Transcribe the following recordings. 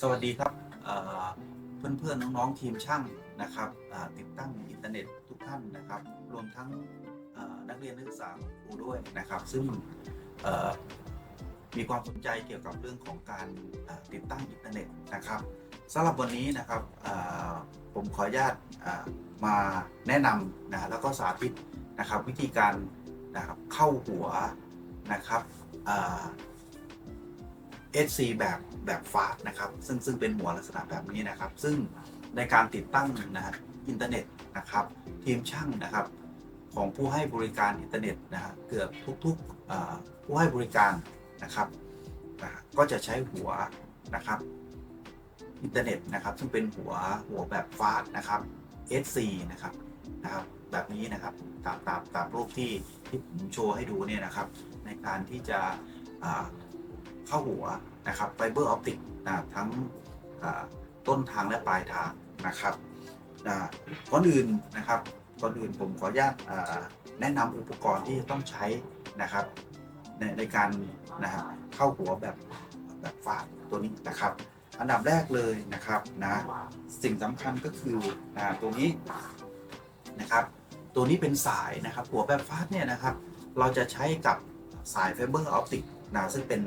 สวัสดีครับเอ่อเพื่อนๆน้องๆทีมช่างนะครับติดตั้งอินเทอร์เน็ตทุกท่านนะครับ รวมทั้งนักเรียนนักศึกษาครูด้วยนะครับ ซึ่งมีความสนใจเกี่ยวกับเรื่องของการติดตั้งอินเทอร์เน็ตนะครับสำหรับวันนี้นะครับผมขออนุญาตมาแนะนำนะแล้วก็สาธิตนะครับวิธีการนะครับเข้าหัวนะครับ SC แบบแบบฟาสต์นะครับ ซึ่งซึ่งเป็นหัวลักษณะแบบนี้นะครับ ซึ่งในการติดตั้งนะฮะอินเทอร์เน็ตนะครับทีมช่างนะครับ ของผู้ให้บริการอินเทอร์เน็ตนะฮะเกือบทุกๆผู้ให้บริการนะครับก็จะใช้หัวนะครับอินเทอร์เน็ตนะครับซึ่งเป็นหัวหัวแบบฟาสต์นะครับ SC นะครับนะครับแบบนี้นะครับตามตามตามรูปที่ที่ผมโชว์ให้ดูเนี่ยนะครับ ในการที่จะ เข้าหัวนะครับไฟเบอร์ออปติกนะทั้งต้นทางและปลายทางนะครับนะก่อนอื่นนะครับก่อนอื่นผมขออนุญาตแนะนำอุปกรณ์ที่ต้องใช้นะครับในในการนะฮะเข้าหัวแบบแบบฟาดตัวนี้นะครับ อันดับแรกเลยนะครับนะสิ่งสำคัญก็คือนะตัวนี้นะครับตัวนี้เป็นสายนะครับหัวแบบฟาดเนี่ยนะครับ เราจะใช้กับสายไฟเบอร์ออปติก นะซึ่งเป็น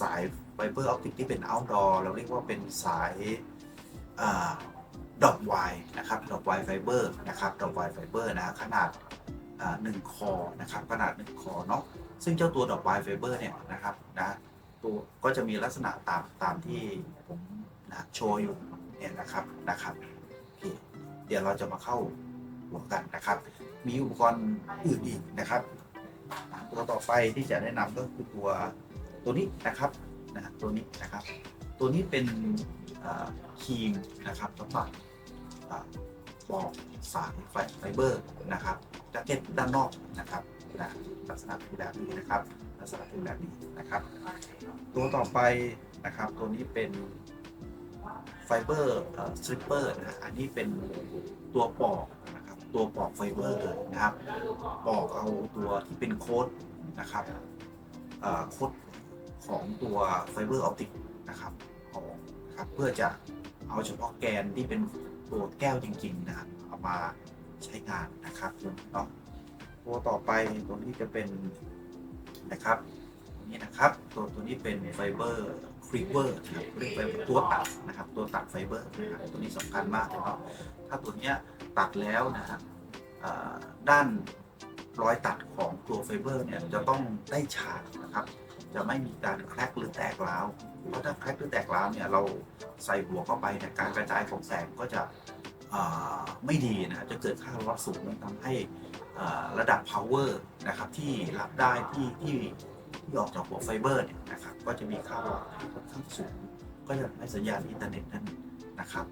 สายไฟเบอร์ออปติกที่เป็น outdoor เราเรียกว่าเป็นสายดอกไวนะครับดอกไวไฟเบอร์นะครับดอกไวไฟเบอร์นะขนาดหนึ่งคอนะครับขนาดหนึ่งคอเนาะซึ่งเจ้าตัวดอกไวไฟเบอร์เนี่ยนะครับนะตัวก็จะมีลักษณะตามตามที่ผมนะโชว์อยู่เนี่ยนะครับนะครับเคเดี๋ยวเราจะมาเข้าหัวกันนะครับ มีอุปกรณ์อื่นอีกนะครับ ตัวต่อไปที่จะแนะนำก็คือตัว ตัวนี้นะครับนะตัวนี้นะครับ ตัวนี้เป็นครีมนะครับสำหรับอ่าปอกสายไฟเบอร์นะครับแจ็คเก็ตด้านนอกนะครับนะลักษณะเป็นแบบนี้นะครับลักษณะเป็นแบบนี้นะครับ ตัวต่อไปนะครับ ตัวนี้เป็นไฟเบอร์สตริปเปอร์นะอันนี้เป็นตัวปอกนะครับ ตัวปอกไฟเบอร์เลยนะครับ ปอกเอาตัวที่เป็นโค้ดนะครับโค้ด ของตัวไฟเบอร์ออปติกนะครับออกนะครับเพื่อจะเอาเฉพาะแกนที่เป็นตัวแก้วจริง ๆ นะครับ เอามาใช้งานนะครับเนาะตัวต่อไปตัวนี้จะเป็นนะครับตัวนี้นะครับตัวตัวนี้เป็นไฟเบอร์ครีเวอร์นะครับเรียกไฟเบอร์ตัวตัดนะครับ ตัวตัดไฟเบอร์นะครับตัวนี้สำคัญมากเลยเนาะถ้าตัวเนี้ยตัดแล้วนะครับด้านรอยตัดของตัวไฟเบอร์เนี่ยจะต้องได้ฉากนะครับ จะไม่มีการแครกหรือแตกร้าวเพราะถ้าแครกหรือแตกร้าวเนี่ยเราใส่หัวเข้าไปเนี่ยการกระจายของแสงก็จะไม่ดีนะจะเกิดค่าร้อนสูงทำให้ระดับ power นะครับที่รับได้ที่ที่ที่ออกจากหัวไฟเบอร์เนี่ยนะครับก็จะมีค่าร้อนที่ค่อนข้างสูง ก็จะทำให้สัญญาณอินเทอร์เน็ตนั้นนะครับ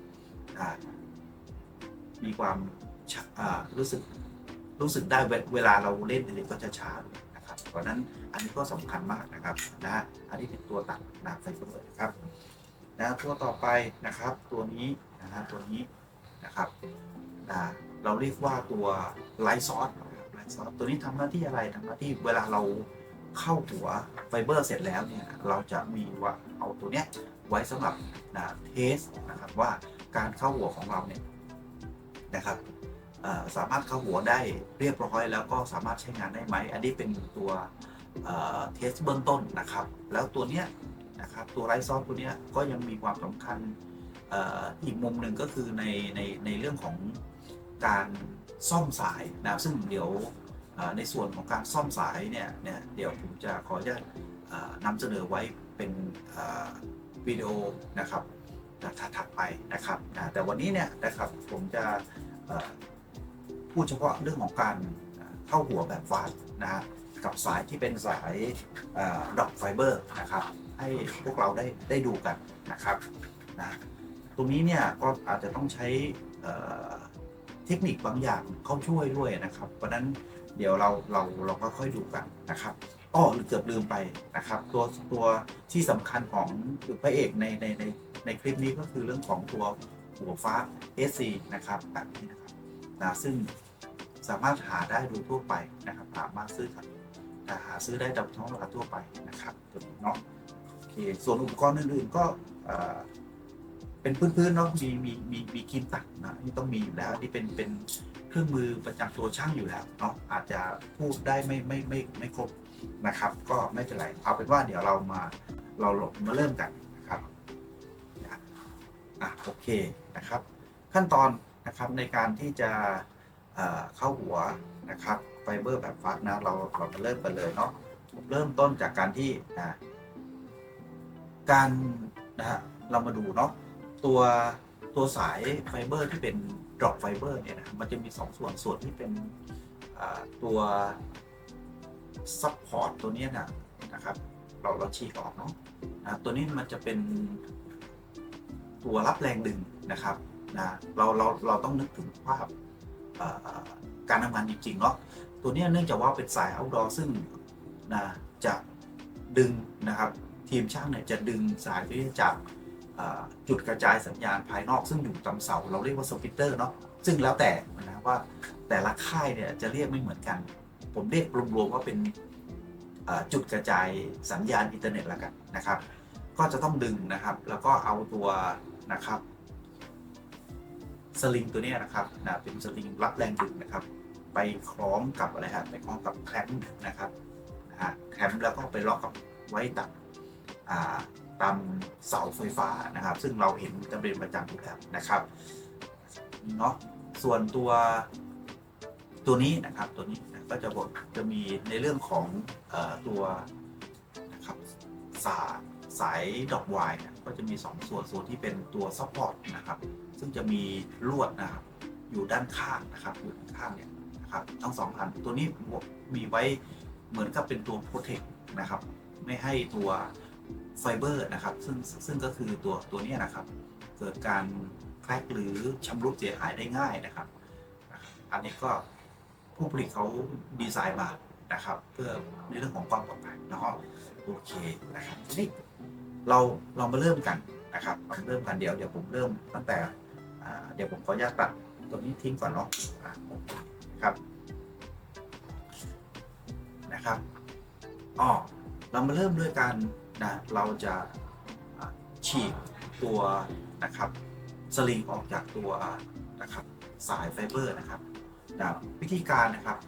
มีความรู้สึกรู้สึกได้เวลาเราเล่นเนี่ยก็จะช้าลงนะครับเพราะนั้น อันนี้ก็สำคัญมากนะครับนะอันนี้เป็นตัวตัดหนาไฟเบอร์นะครับนะตัวต่อไปนะครับตัวนี้นะฮะตัวนี้นะครับนะเราเรียกว่าตัวไลท์ซอสไลท์ซอสตัวนี้ทำหน้าที่อะไรทำหน้าที่เวลาเราเข้าหัวไฟเบอร์เสร็จแล้วเนี่ยเราจะมีว่าเอาตัวเนี้ยไว้สำหรับนะเทสนะครับว่าการเข้าหัวของเราเนี่ยนะครับสามารถเข้าหัวได้เรียบร้อยแล้วก็สามารถใช้งานได้ไหม อันนี้เป็นตัว เทสเบื้องต้นนะครับ แล้วตัวเนี้ยนะครับตัวไรซอฟตัวเนี้ยก็ยังมีความสำคัญอ,อีกมุมหนึ่งก็คือในในในเรื่องของการซ่อมสายนะซึ่งเดี๋ยวในส่วนของการซ่อมสายเนี่ยเนี่ยเดี๋ยวผมจะขออนุญาตนำเสนอไว้เป็นวิดีโอนะครับถัดไปนะครับนะแต่วันนี้เนี่ยนะครับผมจะพูดเฉพาะเรื่องของการเข้าหัวแบบฟาสนะฮะ กับสายที่เป็นสายดอกไฟเบอร์นะครับ ให้พวกเราได้ได้ดูกันนะครับนะตรงนี้เนี่ยก็อาจจะต้องใช้เทคนิคบางอย่างเข้าช่วยด้วยนะครับ เพราะนั้นเดี๋ยวเราเราเราก็ค่อยดูกันนะครับอ้อเกือบลืมไปนะครับ ตัวตัวที่สำคัญของพระเอกในในในในคลิปนี้ก็คือเรื่องของตัวหัวฟ้า SC นะครับแบบนี้นะครับนะซึ่งสามารถหาได้โดยทั่วไปนะครับสามารถซื้อครับ หาซื้อได้ตามท้องตลาดทั่วไปนะครับตัวนี้เนาะโอเคส่วนอุปกรณ์อื่นๆก็เอ่อเป็นพื้นๆเนาะมีมีมีมีครีมตัดนะนี่ต้องมีอยู่แล้วนี่เป็นเป็นเครื่องมือประจำตัวช่างอยู่แล้วเนาะอาจจะพูดได้ไม่ไม่ไม่ไม่ครบนะครับ ก็ไม่เป็นไรเอาเป็นว่าเดี๋ยวเรามาเราลงมาเริ่มกันนะครับอะโอเคนะครับ ขั้นตอนนะครับในการที่จะเข้าหัวนะครับ ฟเบอร์แบบฟักนะเราเรามาเริ่มกันเลยเนาะเริ่มต้นจากการที่อ่าการนะฮะเรามาดูเนาะตัวตัวสายไฟเบอร์ที่เป็นดรอปไฟเบอร์เนี่ยนะมันจะมีสองส่วนส่วนที่เป็นตัวซับพอร์ตตัวเนี้ยนะนะครับ เราเราฉีกออกเนาะนะตัวนี้มันจะเป็นตัวรับแรงดึงนะครับนะเราเราเราต้องนึกถึงภาพการทำงานจริงๆเนาะ ตัวนี้เนื่องจากว่าเป็นสาย outdoor ซึ่งนะจะดึงนะครับทีมช่างเนี่ยจะดึงสายที่จากจุดกระจายสัญญาณภายนอกซึ่งอยู่ตามเสา เราเรียกว่าสปิตเตอร์เนาะซึ่งแล้วแต่นะว่าแต่ละค่ายเนี่ยจะเรียกไม่เหมือนกัน ผมเรียกรวมๆว่าเป็นจุดกระจายสัญญาณอินเทอร์เน็ตละกันนะครับ ก็จะต้องดึงนะครับ แล้วก็เอาตัวนะครับสลิงตัวนี้นะครับนะเป็นสลิงรับแรงดึงนะครับ ไปคล้องกับอะไรฮะไปคล้องกับแคมป์นะครับนะฮะแคมป์แล้วก็ไปล็อกกับไว้ตัดตามเสาไฟฟ้านะครับ ซึ่งเราเห็นกันเป็นประจำอยู่แล้วนะครับเนาะส่วนตัวตัวนี้นะครับตัวนี้นะก็จะบอกจะมีในเรื่องของอตัวนะครับสายสายดอกวายเนี่ยก็จะมีสองส่วนส่วนที่เป็นตัวซัพพอร์ตนะครับ ซึ่งจะมีลวดนะครับอยู่ด้านข้างนะครับอยู่ด้านข้างเนี่ย นะครับทั้งสองอันตัวนี้มีไว้เหมือนกับเป็นตัวโปรเทคนะครับไม่ให้ตัวไฟเบอร์นะครับซึ่งซึ่งก็คือตัวตัวนี้นะครับ เกิดการแครกหรือชำรุดเสียหายได้ง่ายนะครับ อันนี้ก็ผู้ผลิตเขาดีไซน์มานะครับ เพื่อในเรื่องของความปลอดภัยเนาะโอเคนะครับนี้เราเรามาเริ่มกันนะครับเราเริ่มกันเดี๋ยวเดี๋ยวผมเริ่มตั้งแต่เดี๋ยวผมขออนุญาตตัดตัวนี้ทิ้งก่อนเนาะ ครับนะครับอ๋อเรามาเริ่มด้วยการนะเราจะฉีกตัวนะครับสลิงออกจากตัวนะครับสายไฟเบอร์นะครับนะวิธีการนะครับ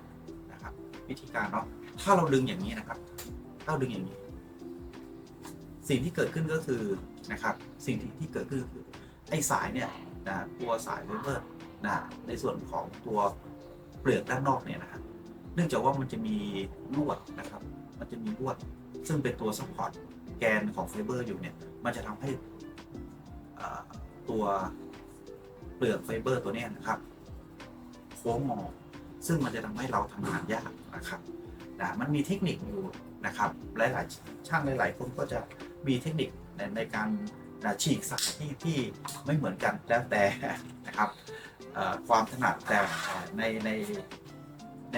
นะครับ วิธีการเนาะถ้าเราดึงอย่างนี้นะครับ ถ้าเราดึงอย่างนี้ สิ่งที่เกิดขึ้นก็คือนะครับ สิ่งที่ที่เกิดขึ้นก็คือไอ้สายเนี่ยนะตัวสายไฟเบอร์นะในส่วนของตัว เปลือกด้านนอกเนี่ยนะครับเนื่องจากว่ามันจะมีลวดนะครับ มันจะมีลวดซึ่งเป็นตัวซัพพอร์ตแกนของไฟเบอร์อยู่เนี่ย มันจะทำให้ตัวเปลือกไฟเบอร์ตัวนี้นะครับโค้งงอซึ่งมันจะทำให้เราทำงานยากนะครับนะมันมีเทคนิคอยู่นะครับ หลายๆช่างหลายๆคนก็จะมีเทคนิคในในการนะฉีกสายที่ที่ไม่เหมือนกันแล้วแต่นะครับ ความถนัดแต่ในในใน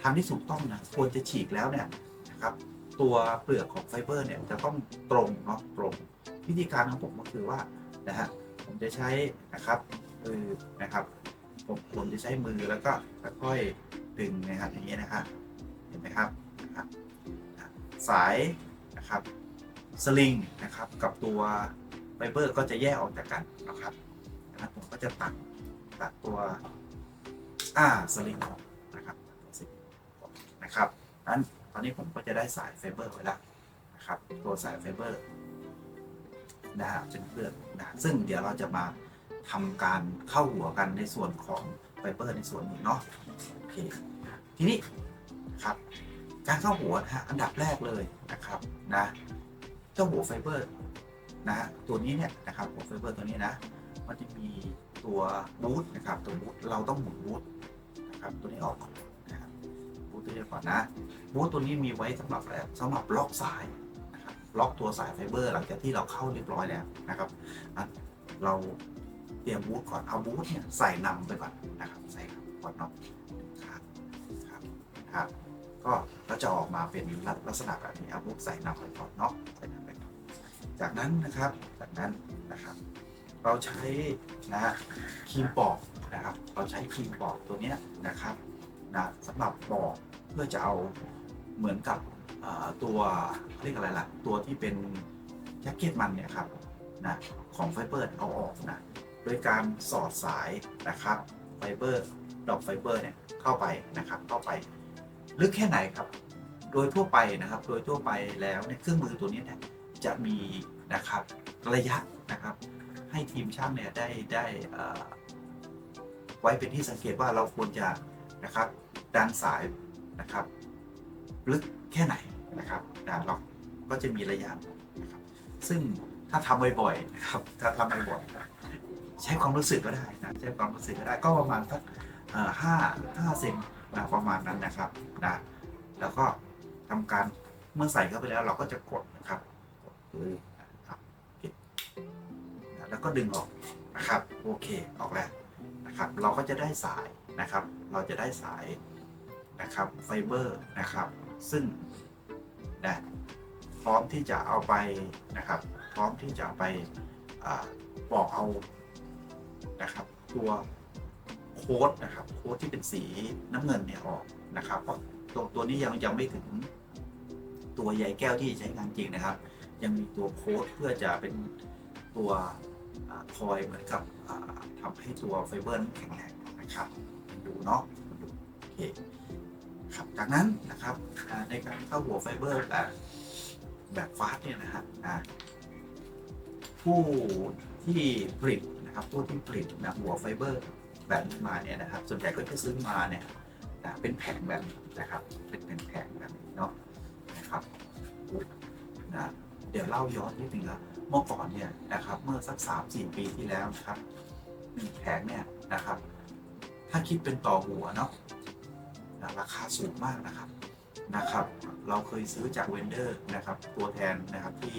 ทางที่ถูกต้องนะควรจะฉีกแล้วเนี่ยนะครับตัวเปลือกของไฟเบอร์เนี่ยจะต้องตรงเนาะตรง วิธีการของผมก็คือว่านะฮะผมจะใช้นะครับมือนะครับผมผมจะใช้มือแล้วก็ค่อยดึงนะครับอย่างนี้นะครับเห็นไหมครับสายนะครับสลิงนะครับกับตัวไฟเบอร์ก็จะแยกออกจากกันนะครับนะครับผมก็จะตัด ตัดตัวอ่าสลิงออกนะครับสลิงออกนะครับนั้นตอนนี้ผมก็จะได้สายไฟเบอร์ไว้แล้วนะครับ ตัวสายไฟเบอร์นะฮะเป็นเปลือกนะซึ่งเดี๋ยวเราจะมาทำการเข้าหัวกันในส่วนของไฟเบอร์ในส่วนนี้เนาะโอเคทีนี้นะครับ การเข้าหัวนะฮะอันดับแรกเลยนะครับนะเจ้าหัวไฟเบอร์นะฮะตัวนี้เนี่ยนะครับหัวไฟเบอร์ตัวนี้นะ มันจะมี ตัวบูทนะครับตัวบูทเราต้องหมุนบูทนะครับตัวนี้ออกก่อนนะครับบูทตัวนี้ก่อนนะบูทตัวนี้มีไว้สำหรับอะไรสำหรับล็อกสายนะครับล็อกตัวสายไฟเบอร์หลังจากที่เราเข้าเรียบร้อยแล้วนะครับเราเตรียมบูทก่อนเอาบูทเนี่ยใส่นำไปก่อนนะครับใส่ก่อนเนาะครับครับครับก็ก็จะออกมาเป็นลักษณะแบบนี้เอาพวกใส่นำไปก่อนเนาะใส่นำไปก่อนจากนั้นนะครับจากนั้นนะครับ เราใช้นะฮะครีมปอกนะครับ เราใช้ครีมปอกตัวเนี้ยนะครับนะสำหรับปอกเพื่อจะเอาเหมือนกับตัวเรียกอะไรล่ะ ตัวที่เป็นแจ็คเก็ตมันเนี่ยครับนะของไฟเบอร์เอาออกนะโดยการสอดสายนะครับไฟเบอร์ดอกไฟเบอร์เนี่ยเข้าไปนะครับเข้าไปลึกแค่ไหนครับ โดยทั่วไปนะครับ โดยทั่วไปแล้วเนี่ยเครื่องมือตัวนี้เนี่ยจะมีนะครับระยะนะครับ ให้ทีมช่างเนี่ยได้ได้ไว้เป็นที่สังเกตว่าเราควรจะนะครับดันสายนะครับลึกแค่ไหนนะครับนะเราก็จะมีระยะนะครับซึ่งถ้าทำบ่อยๆนะครับถ้าทำบ่อยๆใช้ความรู้สึกก็ได้นะใช้ความรู้สึกก็ได้ก็ประมาณสักห้าห้าเซนนะประมาณนั้นนะครับนะแล้วก็ทำการเมื่อใส่เข้าไปแล้วเราก็จะกดนะครับกดเลย แล้วก็ดึงออกนะครับ โอเคออกแล้วนะครับ เราก็จะได้สายนะครับ เราจะได้สายนะครับไฟเบอร์นะครับ ซึ่งนะพร้อมที่จะเอาไปนะครับ พร้อมที่จะไปอาปอกเอานะครับ ตัวโค้ดนะครับ โค้ดที่เป็นสีน้ำเงินเนี่ยออกนะครับเพราะตัวตัวนี้ยังยังไม่ถึงตัวใยแก้วที่ใช้งานจริงนะครับ ยังมีตัวโค้ดเพื่อจะเป็นตัว คอยเหมือนกับทำให้ตัวไฟเบอร์นั้นแข็งแรงนะครับมันดูเนาะมันดูโอเคครับจากนั้นนะครับในการเข้าหัวไฟเบอร์แบบแบบฟาสต์เนี่ยนะฮะผู้ที่ผลิตนะครับผู้ที่ผลิตนะหัวไฟเบอร์แบบนี้มาเนี่ยนะครับ ส่วนใหญ่ก็จะซื้อมาเนี่ยนะเป็นแผงแบบนี้นะครับ เป็นเป็นแผงแบบนี้เนาะนะครับนะเดี๋ยวเล่าย้อนนิดนึงครับ เมื่อก่อนเนี่ยนะครับเมื่อสักสามสี่ปีที่แล้วนะครับหนึ่งแผงเนี่ยนะครับ ถ้าคิดเป็นต่อหัวเนาะราคาสูงมากนะครับนะครับ เราเคยซื้อจากเวนเดอร์นะครับ ตัวแทนนะครับที่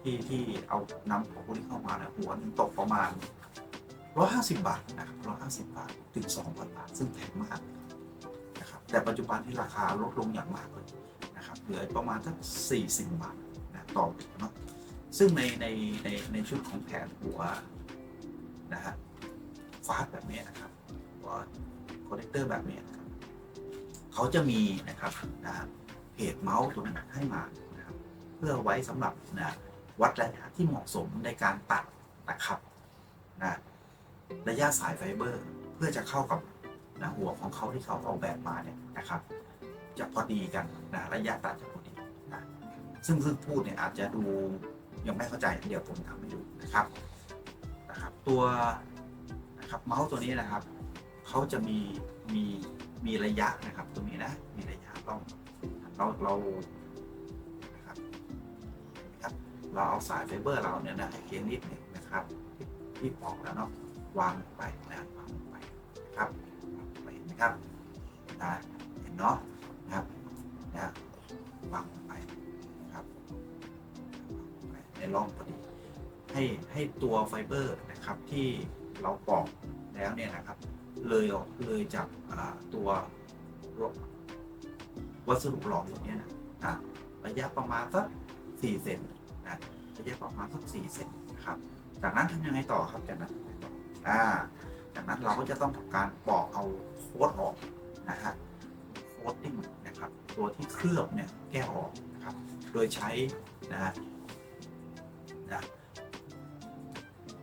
ที่ที่เอานำของพวกนี้เข้ามาเนี่ยหัวหนึงตกประมาณร้อยห้าสิบบาทนะครับร้อยห้าสิบบาทถึงสองพันบาท ซึ่งแพงมากนะครับ แต่ปัจจุบันที่ราคาลดลงอย่างมากเลยนะครับ เหลือประมาณสักสี่สิบบาทนะต่อหัวเนาะ ซึ่งในในในในชุดของแผนหัวนะฮะฟาสแบบนี้นะครับหัวคอนเนคเตอร์แบบนี้นะครับเขาจะมีนะครับนะเพจเมาส์ตัวนั้นให้มานะครับเพื่อไว้สำหรับนะวัดระยะที่เหมาะสมในการตัดนะครับนะระยะสายไฟเบอร์ เพื่อจะเข้ากับนะหัวของเขาที่เขาออกแบบมาเนี่ยนะครับ จะพอดีกันนะระยะตัดจะพอดีนะซึ่งซึ่งพูดเนี่ยอาจจะดู ยังไม่เข้าใจเดี๋ยวผมทำให้ดูนะครับนะครับ ตัวนะครับเมาส์ตัวนี้นะครับเขาจะมีมีมีระยะนะครับ ตรงนี้นะมีระยะต้องเราเรานะครับครับเราเอาสายไฟเบอร์เราเนี่ยนะให้เคียงนิดหนึ่งนะครับที่ที่ปอกแล้วเนาะวางลงไปนะวางลงไปนะครับไปเห็นไหมครับนะเห็นเนาะนะครับนะวาง ในร่องพอดีให้ให้ตัวไฟเบอร์นะครับที่เราปอกแล้วเนี่ยนะครับ เลยออกเลยจากตัววัสดุหลอมตัวเนี้นะอะระยะประมาณสักสี่เซนนะระยะประมาณสักสี่เซนนะครับ จากนั้นทำยังไงต่อครับจากนั้นทำยังไงต่ออ่าจากนั้นเราก็จะต้องทำการปอกเอาโค้ดออกนะฮะโค้ดติ้งนะครับ ตัวที่เคลือบเนี่ยแก้ออกนะครับ โดยใช้นะฮะ นะ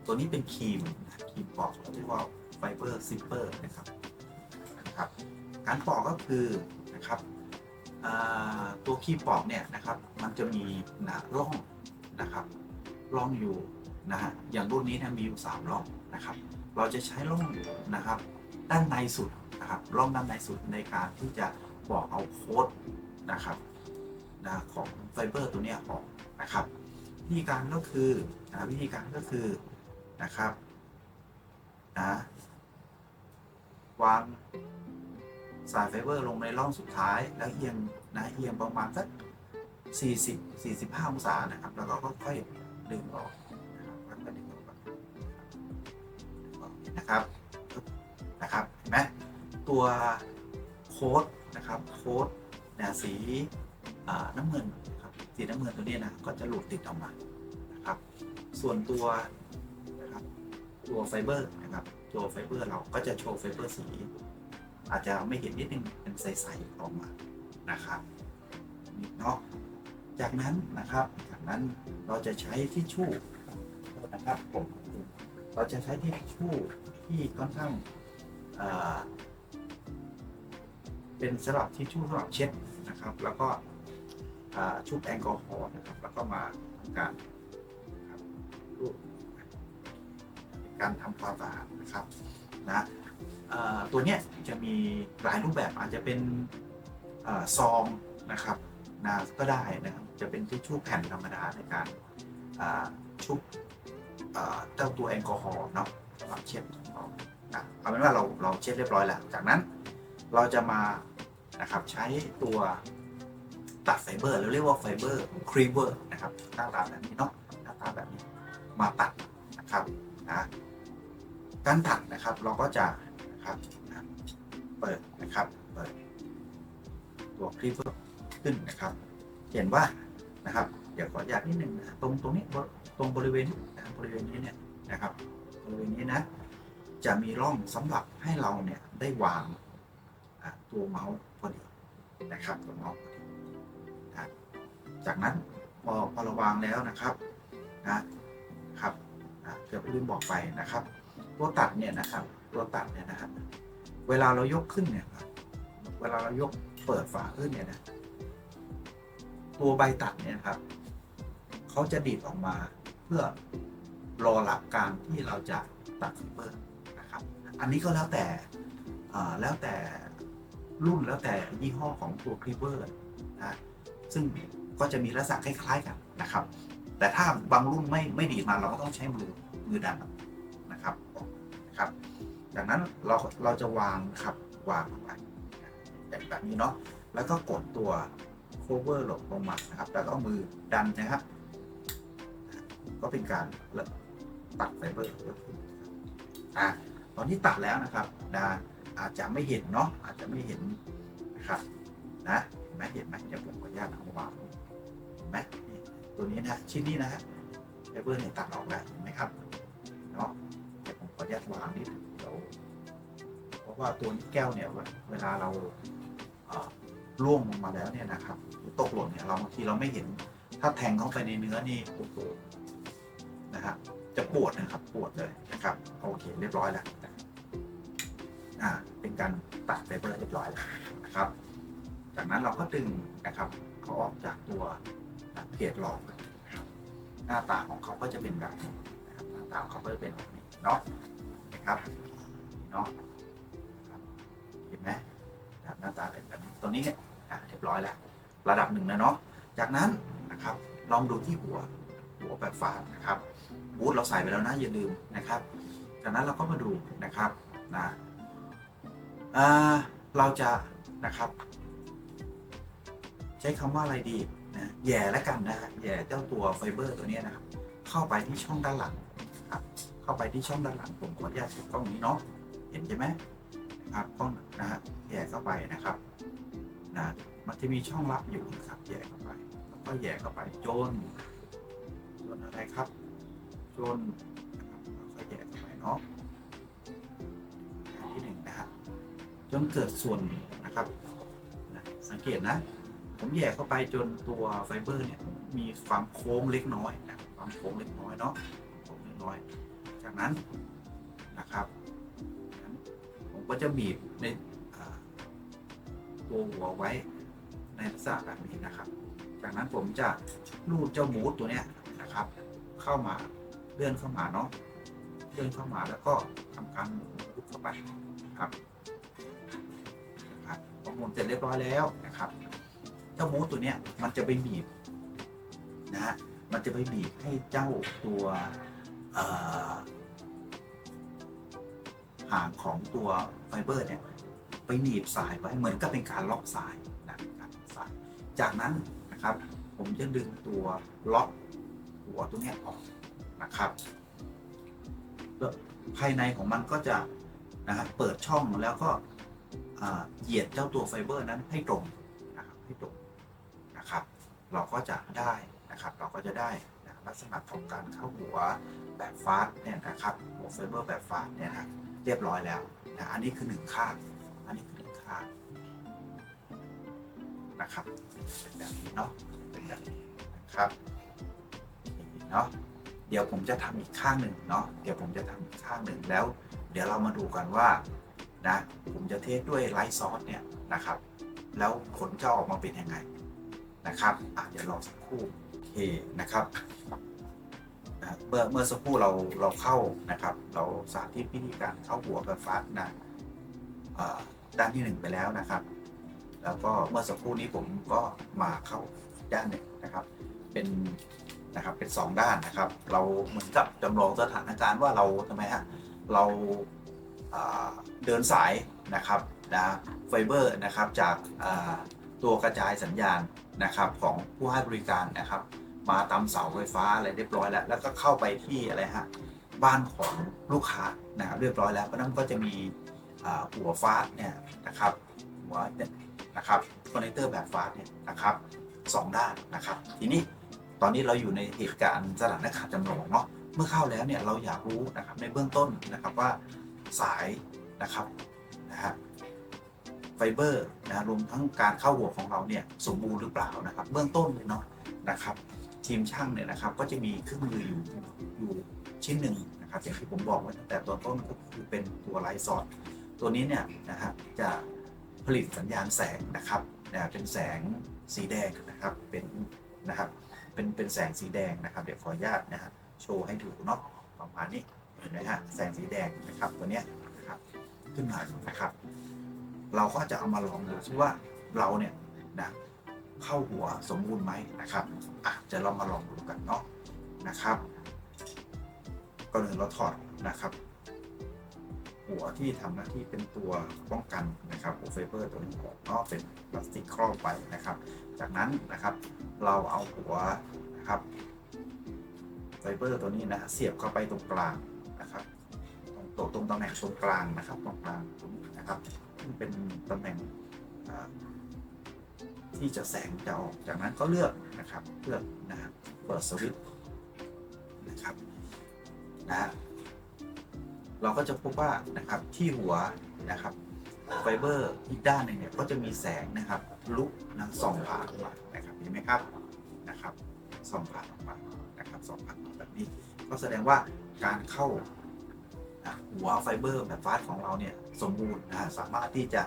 ตัวนี้เป็นครีมครีมปอกเรียกว่าไฟเบอร์ซิปเปอร์นะครับนะครับ การปอกก็คือนะครับตัวครีมปอกเนี่ยนะครับ มันจะมีนะร่องนะครับร่องอยู่นะฮะอย่างรุ่นนี้นะมีอยู่สามร่องนะครับ เราจะใช้ร่องนะครับ ด้านในสุดนะครับร่องด้านในสุดในการที่จะปอกเอาโค้ดนะครับนะของไฟเบอร์ตัวเนี้ยออกนะครับ วิธีการก็คือนะวิธีการก็คือนะครับนะวางสายไฟเบอร์ลงในร่องสุดท้ายแล้วเอียงนะเอียงประมาณสัก40 45 องศานะครับ แล้วก็ค่อยดึงออกนะครับค่อยๆดึงออกนะครับนะครับเห็นไหมตัวโค้ดนะครับโค้ดนะสีน้ำเงิน สีน้ำเงินตัวนี้นะก็จะหลุดติดออกมานะครับ ส่วนตัวนะครับตัวไฟเบอร์นะครับตัวไฟเบอร์เราก็จะโชว์ไฟเบอร์สี อาจจะไม่เห็นนิดนึงเป็นใสๆออกมานะครับนี่เนาะจากนั้นนะครับจากนั้นเราจะใช้ทิชชู่นะครับผมเราจะใช้ที่ชู่ที่ค่อนข้างเป็นสำหรับที่ชู่สำหรับเช็ดนะครับ แล้วก็ ชุบแอลกอฮอล์นะครับแล้วก็มาทำการการทำความสะอาดนะครับนะตัวเนี้ยจะมีหลายรูปแบบอาจจะเป็นอซองนะครับนะก็ได้นะครับจะเป็นที่ชู่แผ่นธรรมดาในการชุบเจ้าตัวแอลกอฮอล์เนาะสำหรับเช็ดของเรานะเอาเป็นว่าเราเราเช็ดเรียบร้อยแล้ว จากนั้นเราจะมานะครับใช้ตัว ตัดไฟเบอร์เราเรียกว่าไฟเบอร์ครีเวอร์นะครับหน้าตาแบบนี้เนาะหน้าตาแบบนี้มาตัดนะครับนะการตัดนะครับเราก็จะนะครับนะเปิดนะครับเปิดตัวครีเวอร์ขึ้นนะครับ เห็นว่านะครับ เดี๋ยวขออนุญาตนิดนึงนะตรงตรงนี้ตรงบริเวณนะบริเวณนี้เนี่ยนะครับ บริเวณนี้นะ จะมีร่องสำหรับให้เราเนี่ยได้วางตัวเมาส์พอดีนะครับตัวเมาส์พอดีนะ จากนั้นพอพอเราวางแล้วนะครับนะครับอะเกือบลืมบอกไปนะครับ ตัวตัดเนี่ยนะครับ ตัวตัดเนี่ยนะครับ เวลาเรายกขึ้นเนี่ยครับเวลาเรายกเปิดฝาขึ้นเนี่ยนะตัวใบตัดเนี่ยครับเขาจะดีดออกมาเพื่อรอหลักการที่เราจะตัดฟิเบอร์นะครับ อันนี้ก็แล้วแต่แล้วแต่รุ่นแล้วแต่ยี่ห้อของตัวคลิปเปอร์นะซึ่ง ก็จะมีลักษณะคล้ายๆกันนะครับ แต่ถ้าบางรุ่นไม่ไม่ดีมาเราก็ต้องใช้มือมือดันนะครับนะครับจากนั้นเราเราจะวางครับวางลงไปแบบแบบนี้เนาะแล้วก็กดตัว cover หลบลงมานะครับ แล้วก็มือดันนะครับ ก็เป็นการตัดไฟเบอร์อะตอนนี้ตัดแล้วนะครับนะอาจจะไม่เห็นเนาะอาจจะไม่เห็นนะครับนะเห็นไหมเห็นไหมเดี๋ยวผมขออนุญาตเอาวาง ไหมตัวนี้นะชิ้นนี้นะฮะไฟเบอร์เนี่ยตัดออกแล้วเห็นไหมครับเนาะเดี๋ยวผมขออนุญาตวางนิดเดี๋ยวเพราะว่าตัวนี้แก้วเนี่ยเวลาเราล่วงลงมาแล้วเนี่ยนะครับตกหล่นเนี่ยเราบางทีเราไม่เห็นถ้าแทงเข้าไปในเนื้อนี่โอ้โหนะครับจะปวดนะครับปวดเลยนะครับโอเคเรียบร้อยแล้วอ่าเป็นการตัดไฟเบอร์เรียบร้อยแล้วนะครับ จากนั้นเราก็ดึงนะครับเขาออกจากตัว เพจหลอกนะครับหน้าตาของเขาก็จะเป็นแบบนี้นะครับหน้าตาของเขาก็จะเป็นแบบนี้เนาะนะครับเนาะเห็นไหมหน้าตาเป็นแบบนี้ตัวนี้เนี่ยอะเรียบร้อยแล้ว ระดับหนึ่งนะเนาะจากนั้นนะครับลองดูที่หัวหัวแบบฝาดนะครับบูทเราใส่ไปแล้วนะอย่าลืมนะครับ จากนั้นเราก็มาดูนะครับนะเราจะนะครับ ใช้คำว่าอะไรดี นะแย่แล้วกันนะฮะแย่เจ้าตัวไฟเบอร์ตัวนี้นะครับ เข้าไปที่ช่องด้านหลังนะครับ เข้าไปที่ช่องด้านหลังผมขออนุญาตติดกล้องนี้เนาะเห็นใช่ไหมนะครับกล้องนะฮะแย่เข้าไปนะครับนะมันจะมีช่องลับอยู่นะครับแย่เข้าไปแล้วก็แย่เข้าไปจนจนอะไรครับ จนนะครับแล้วก็แย่เข้าไปเนาะอันที่หนึ่งนะฮะจนเกิดส่วนนะครับนะสังเกตนะ ผมแย่เข้าไปจนตัวไฟเบอร์เนี่ยมีความโค้งเล็กน้อยนะความโค้งเล็กน้อยเนาะโค้งเล็กน้อย จากนั้นนะครับผมก็จะบีบในตัวหัวไว้ในลักษณะแบบนี้นะครับ จากนั้นผมจะลูดเจ้าหมูตัวเนี้ยนะครับ เข้ามาเลื่อนเข้ามาเนาะเลื่อนเข้ามาแล้วก็ทำการหมุนลูดเข้าไปครับนะครับพอหมุนเสร็จเรียบร้อยแล้วนะครับ จ้ามูสตัวเนี้ยมันจะไปบีบนะฮะมันจะไปบีบให้เจ้าตัวเอ่อหางของตัวไฟเบอร์เนี่ยไปหนีบสายไว้เหมือนกับเป็นการล็อกสายนะเป็นการล็อกสาย จากนั้นนะครับ ผมจะดึงตัวล็อกหัวตัวนี้ออกนะครับแล้วภายในของมันก็จะนะฮะเปิดช่องแล้วก็เหยียดเจ้าตัวไฟเบอร์นั้นให้ตรงนะครับให้ตรงนะครับ เราก็จะได้นะครับ เราก็จะได้นะลักษณะของการเข้าหัวแบบฟาสเนี่ยนะครับหัวไฟเบอร์แบบฟาสเนี่ยนะเรียบร้อยแล้วนะอันนี้คือหนึ่งข้างอันนี้คือหนึ่งข้างนะครับเป็นแบบนี้เนาะเป็นแบบนี้นะครับเนาะเดี๋ยวผมจะทำอีกข้างหนึ่งเนาะเดี๋ยวผมจะทำอีกข้างหนึ่งแล้ว เดี๋ยวเรามาดูกันว่านะผมจะเทสด้วยไลท์ซอสเนี่ยนะครับ แล้วผลจะออกมาเป็นยังไง นะครับอะเดี๋ยวรอสักครู่โอเคนะครับเมื่อเมื่อสักครู่เราเราเข้านะครับ เราสาธิตวิธีการเข้าหัวแบบฟาสนะด้านที่หนึ่งไปแล้วนะครับ แล้วก็เมื่อสักครู่นี้ผมก็มาเข้าด้านหนึ่งนะครับ เป็นนะครับเป็นสองด้านนะครับ เราเหมือนกับจำลองสถานการณ์ว่าเราทำไมฮะเราเดินสายนะครับนะไฟเบอร์นะครับจากตัวกระจายสัญญาณ นะครับของผู้ให้บริการนะครับ มาตามเสาไฟฟ้าอะไรเรียบร้อยแล้ว แล้วก็เข้าไปที่อะไรฮะบ้านของลูกค้านะครับเรียบร้อยแล้วเพราะนั้นก็จะมีหัวฟ้าเนี่ยนะครับหัวเนี่ยนะครับคอนเนคเตอร์แบบฟ้าเนี่ยนะครับสองด้านนะครับ ทีนี้ตอนนี้เราอยู่ในเหตุการณ์สถานการณ์จำลองเนาะเมื่อเข้าแล้วเนี่ยเราอยากรู้นะครับในเบื้องต้นนะครับว่าสายนะครับนะฮะ ไฟเบอร์นะรวมทั้งการเข้าหัวของเราเนี่ยสมบูรณ์หรือเปล่านะครับ เบื้องต้นเลยเนาะนะครับ ทีมช่างเนี่ยนะครับก็จะมีเครื่องมืออยู่อยู่ชิ้นหนึ่งนะครับอย่างที่ผมบอกไว้ตั้งแต่ตอนต้นก็คือเป็นตัวไลท์ซอสตัวนี้เนี่ยนะฮะจะผลิตสัญญาณแสงนะครับนะเป็นแสงสีแดงนะครับเป็นนะครับเป็นเป็นแสงสีแดงนะครับ เดี๋ยวขออนุญาตนะฮะโชว์ให้ดูเนาะประมาณนี้เห็นไหมฮะแสงสีแดงนะครับตัวเนี้ยนะครับขึ้นมานะครับ เราก็จะเอามาลองดูซิว่าเราเนี่ยนะเข้าหัวสมบูรณ์ไหมนะครับอะจะเรามาลองดูกันเนาะนะครับก่อนอื่นเราถอดนะครับ หัวที่ทำหน้าที่เป็นตัวป้องกันนะครับหัวไฟเบอร์ตัวนี้ออกเนาะเป็นพลาสติกครอบไปนะครับ จากนั้นนะครับเราเอาหัวนะครับไฟเบอร์ตัวนี้นะเสียบเข้าไปตรงกลางนะครับตรงตรงตำแหน่งตรงกลางนะครับตรงกลางตรงนี้นะครับ ซึ่งเป็นตำแหน่งที่จะแสงจะออกจากนั้นก็เลือกนะครับเลือกนะครับเปิดสวิตช์นะครับนะฮะเราก็จะพบว่านะครับที่หัวนะครับไฟเบอร์อีกด้านหนึ่งเนี่ยก็จะมีแสงนะครับลุกนะส่องผ่านออกมานะครับเห็นไหมครับนะครับส่องผ่านออกมานะครับส่องผ่านออกมาแบบนี้ ก็แสดงว่าการเข้า หัวไฟเบอร์แบบฟาส์ของเราเนี่ยสมบูรณ์นะฮะสามารถที่จะ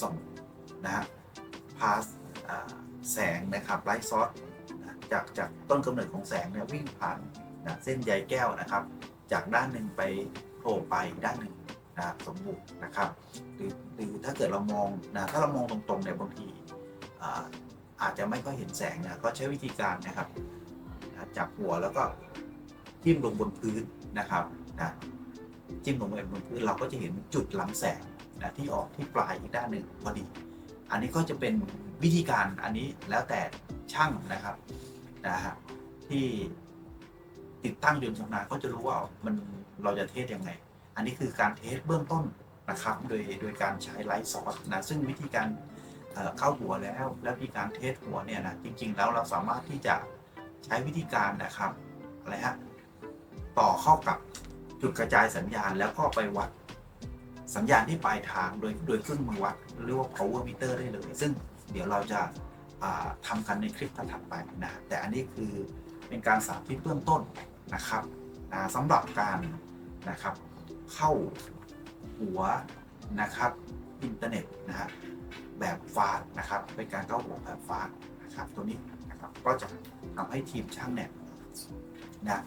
ส่งนะฮะพาสแสงนะครับไลท์ซอสจากจากต้นกำเนิดของแสงเนี่ยวิ่งผ่านนะเส้นใยแก้วนะครับ จากด้านหนึ่งไปโผล่ไปอีกด้านหนึ่งนะสมบูรณ์นะครับหรือหรือถ้าเกิดเรามองนะถ้าเรามองตรงๆเนี่ยบางทีอาอาจจะไม่ค่อยเห็นแสงนะก็ใช้วิธีการนะครับนะจับหัวแล้วก็จิ้มลงบนพื้นนะครับนะ จิ้มลงไปบนพื้นเราก็จะเห็นจุดลำแสงนะที่ออกที่ปลายอีกด้านหนึ่งพอดี อันนี้ก็จะเป็นวิธีการอันนี้แล้วแต่ช่างนะครับนะฮะที่ติดตั้งยนต์ชำนาญก็จะรู้ว่ามันเราจะเทสยังไง อันนี้คือการเทสเบื้องต้นนะครับ โดยโดยการใช้ไลท์ซอสนะซึ่งวิธีการเเข้าหัวแล้ว แล้ววิธีการเทสหัวเนี่ยนะจริง ๆ แล้วเราสามารถที่จะใช้วิธีการนะครับอะไรฮะต่อเข้ากับ จุดกระจายสัญญาณแล้วก็ไปวัดสัญญาณที่ปลายทางโดยโดยเครื่องมือวัดเรียกว่า power meter ได้เลย ซึ่งเดี๋ยวเราจะาทำกันในคลิปถัดไปนะแต่อันนี้คือเป็นการสาธิตเบื้องต้นนะครับสำหรับการนะครับเข้าหัวนะครับอินเทอร์เน็ตนะฮะแบบฟาสนะครับเป็นการเข้าหัวแบบฟาสนะครับตัวนี้นะครับก็จะทำให้ทีมช่างเนี่ยนะ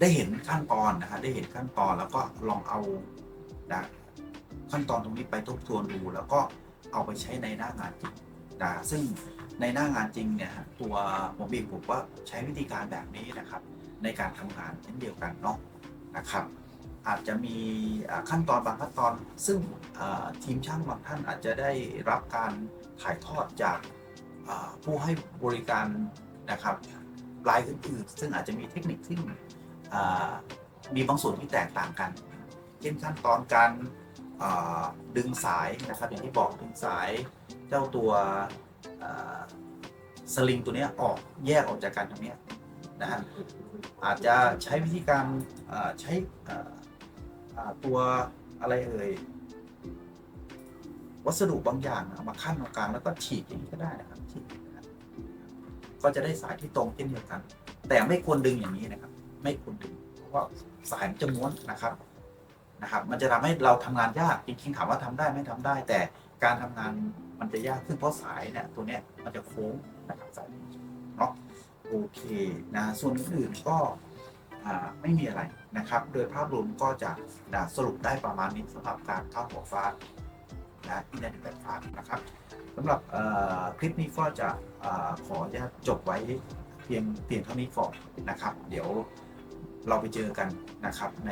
ได้เห็นขั้นตอนนะฮะได้เห็นขั้นตอนแล้วก็ลองเอานะขั้นตอนตรงนี้ไปทบทวนดู แล้วก็เอาไปใช้ในหน้างานจริงนะซึ่งในหน้างานจริงเนี่ยตัวผมเองผมว่าใช้วิธีการแบบนี้นะครับ ในการทำงานเช่นเดียวกันเนาะนะครับ อาจจะมีขั้นตอนบางขั้นตอน ซึ่งทีมช่างบางท่านอาจจะได้รับการถ่ายทอดจากผู้ให้บริการนะครับรายอื่นๆซึ่งอาจจะมีเทคนิคที่ มีบางส่วนที่แตกต่างกัน เช่นขั้นตอนการดึงสายนะครับอย่างที่บอกดึงสายเจ้าตัวสลิงตัวนี้ออกแยกออกจากกันตรงนี้นะฮะอาจจะใช้วิธีการใช้ตัวอะไรเอ่ยวัสดุบางอย่างเอามาขั้นตรงกลางแล้วก็ฉีกอย่างนี้ก็ได้นะครับฉีกก็จะได้สายที่ตรงเช่นเดียวกัน แต่ไม่ควรดึงอย่างนี้นะครับ ไม่ควรดึงเพราะว่าสายมันจะม้วนนะครับนะครับ มันจะทำให้เราทำงานยากจริงๆถามว่าทำได้ไหม่ทำได้ แต่การทำงานมันจะยากขึ้นเพราะสายเนี่ยตัวเนี้ยมันจะโค้งนะครับสายเนาะโอเคนะส่วนอื่นก็ไม่มีอะไรนะครับ โดยภาพรวมก็จะนะสรุปได้ประมาณนี้สำหรับการเข้าหัวฟ้านะอินเทอร์เน็ตแบบฟ้านะครับสำหรับคลิปนี้ก็จะอขออนุญาตจบไว้เพียงเพียงเท่านี้ก่อนนะครับ เดี๋ยว เราไปเจอกันนะครับใน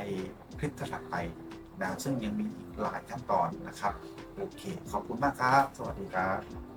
คลิปถัดไปนะซึ่งยังมีอีกหลายขั้นตอนนะครับ โอเค ขอบคุณมากครับ สวัสดีครับ